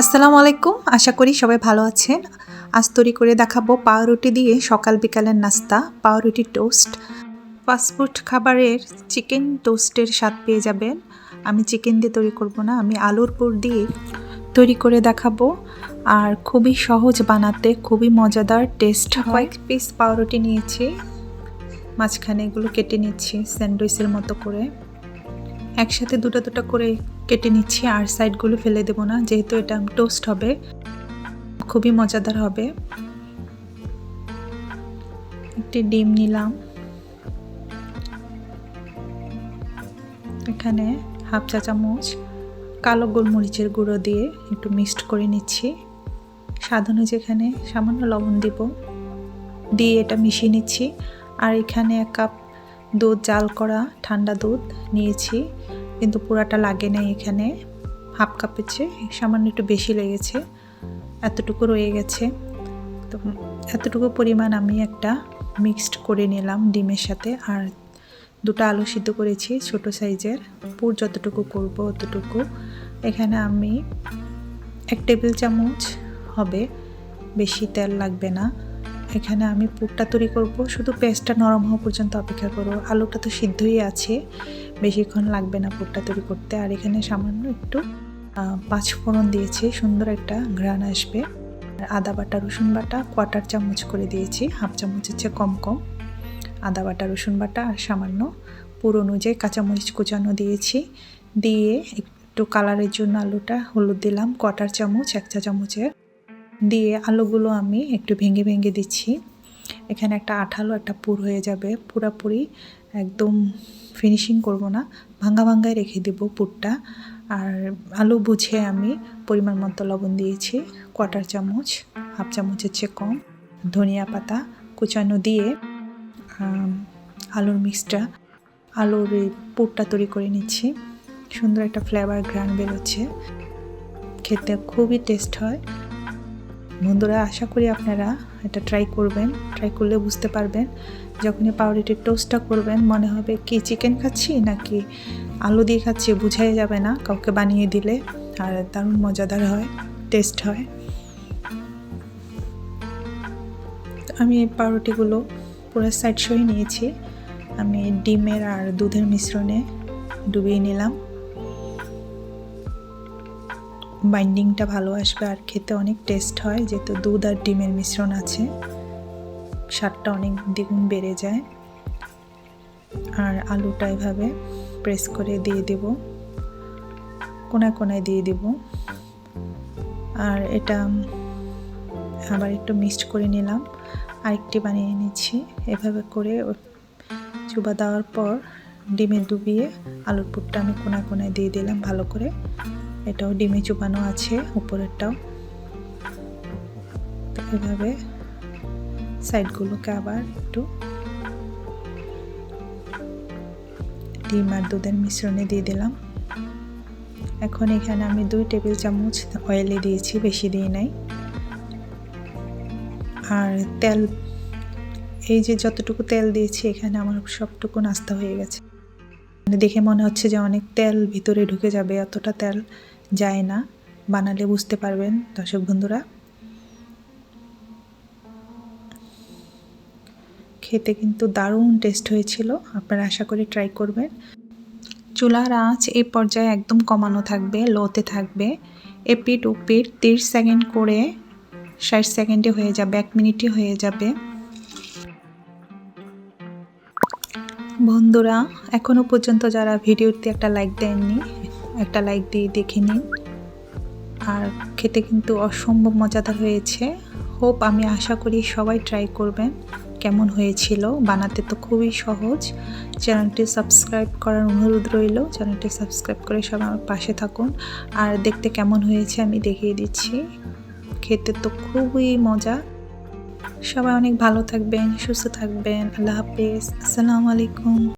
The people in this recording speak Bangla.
আসসালামু আলাইকুম। আশা করি সবাই ভালো আছেন। আজ তৈরি করে দেখাবো পাউরুটি দিয়ে সকাল বিকালের নাস্তা, পাউরুটি টোস্ট। ফাস্টফুড খাবারের চিকেন টোস্টের স্বাদ পেয়ে যাবেন। আমি চিকেন দিয়ে তৈরি করব না, আমি আলুর পুর দিয়ে তৈরি করে দেখাবো। আর খুবই সহজ বানাতে, খুবই মজাদার টেস্ট কয়েক পিস পাউরুটি নিয়েছি। মাঝখানে এগুলো কেটে নিচ্ছি, স্যান্ডউইচের মতো করে। একসাথে দুটো দুটো করে কেটে নিচ্ছি, আর সাইডগুলো ফেলে দেবো না, যেহেতু এটা টোস্ট হবে। খুবই মজাদার হবে। একটি ডিম নিলাম। এখানে হাফ চা চামচ কালো গোলমরিচের গুঁড়ো দিয়ে একটু মিক্সড করে নিচ্ছি। স্বাদ অনুযায়ী এখানে সামান্য লবণ দিব। দিয়ে এটা মিশিয়ে নিচ্ছি। আর এখানে এক কাপ দুধ, জাল করা, ঠান্ডা দুধ নিয়েছি। কিন্তু পুরাটা লাগে নাই এখানে। হাফ কাপের সামান্য একটু বেশি লেগেছে। এতটুকু রয়ে গেছে। তো এতটুকু পরিমাণ আমি একটা মিক্সড করে নিলাম ডিমের সাথে। আর দুটো আলু সিদ্ধ করেছি ছোট সাইজের। পুর যতটুকু করব অতটুকু। এখানে আমি এক টেবিল চামচ হবে। বেশি তেল লাগবে না। এখানে আমি পুরটা তৈরি করব। শুধু পেস্টটা নরম হওয়া পর্যন্ত অপেক্ষা করব। আলুটা তো সিদ্ধই আছে। বেশিক্ষণ লাগবে না পুরটা তৈরি করতে। আর এখানে সামান্য একটু পাঁচ ফোড়ন দিয়েছি। সুন্দর একটা ঘ্রাণ আসবে। আদা বাটা, রসুন বাটা কোয়াটার চামচ করে দিয়েছি। হাফ চামচের চেয়ে কম কম। আদা বাটা, রসুন বাটা আর সামান্য পুর অনুযায়ী কাঁচামরিচ কুচানো দিয়েছি। দিয়ে একটু কালারের জন্য আলুটা হলুদ দিলাম। কোয়াটার চামচ, এক চা চামচের। দিয়ে আলুগুলো আমি একটু ভেঙে ভেঙে দিচ্ছি। এখানে একটা আঠালো, একটা পুর হয়ে যাবে। পুরাপুরি একদম ফিনিশিং করব না। ভাঙ্গা ভাঙ্গায় রেখে দেব পুরটা। আর আলু বুঝে আমি পরিমাণ মতো লবণ দিয়েছি। কোয়াটার চামচ, হাফ চামচের চেয়ে কম। ধনিয়া পাতা কুচানো দিয়ে আলুর মিক্সটা আলুর এই পুরটা তৈরি করে নিচ্ছি। সুন্দর একটা ফ্লেভার গ্রান বেরোচ্ছে। খেতে খুবই টেস্ট হয়। বন্ধুরা, আশা করি আপনারা এটা ট্রাই করবেন ট্রাই করলে বুঝতে পারবেন যখনই পাউরুটির টোস্টটা করবেন, মনে হবে কি চিকেন খাচ্ছি নাকি আলু দিয়ে খাচ্ছি, বুঝাই যাবে না কাউকে বানিয়ে দিলে। আর দারুণ মজাদার হয় টেস্ট হয়। আমি এই পাউরুটিগুলো পুরো সাইড সই নিয়েছি। আমি ডিমের আর দুধের মিশ্রণে ডুবিয়ে নিলাম। বাইন্ডিংটা ভালো আসবে আর খেতে অনেক টেস্ট হয়, যেহেতু দুধ আর ডিমের মিশ্রণ আছে, স্বাদটা অনেক দ্বিগুণ বেড়ে যায়। আর আলুটা এভাবে প্রেস করে দিয়ে দেব, কোনায় কোনায় দিয়ে দেব। আর এটা আবার একটু মিক্সড করে নিলাম, আরেকটি বানিয়ে নিচ্ছি। এভাবে করে চুবা দেওয়ার পর ডিমে ডুবিয়ে আলুর পুরটা আমি কোনায় কোনায় দিয়ে দিলাম ভালো করে। এটাও ডিমে চুপানো আছে, উপরেরটাও। এভাবে সাইডগুলোকে আবার একটু ডিম আর দুধের মিশ্রণে দিয়ে দিলাম। এখন এখানে আমি দুই টেবিল চামচ অয়েলে দিয়েছি, বেশি দিয়ে নাই। আর তেল, এই যে যতটুকু তেল দিয়েছি, এখানে আমার সবটুকু নাস্তা হয়ে গেছে। মানে দেখে মনে হচ্ছে যে অনেক তেল ভিতরে ঢুকে যাবে অতটা তেল। যায় না, বানালে বুঝতে পারবেন দর্শক বন্ধুরা। খেতে কিন্তু দারুণ টেস্ট হয়েছিল, আপনারা আশা করি ট্রাই করবেন। চুলার আঁচ এই পর্যায়ে একদম কমানো থাকবে লোতে থাকবে। এপিট উপিট তিরিশ সেকেন্ড করে ষাট সেকেন্ডে হয়ে যাবে, এক মিনিটই হয়ে যাবে। বন্ধুরা এখনও পর্যন্ত যারা ভিডিওতে একটা লাইক দেননি একটা লাইক দিয়ে দেখে নিন। আর খেতে কিন্তু অসম্ভব মজাদার হয়েছে। হোপ আমি আশা করি সবাই ট্রাই করবেন। কেমন হয়েছিল? বানাতে তো খুবই সহজ। চ্যানেলটি সাবস্ক্রাইব করার অনুরোধ রইল। চ্যানেলটি সাবস্ক্রাইব করে সবাই আমার পাশে থাকুন। আর দেখতে কেমন হয়েছে আমি দেখিয়ে দিচ্ছি। খেতে তো খুবই মজা। সবাই অনেক ভালো থাকবেন, সুস্থ থাকবেন। আল্লাহ হাফেজ। আসসালামু আলাইকুম।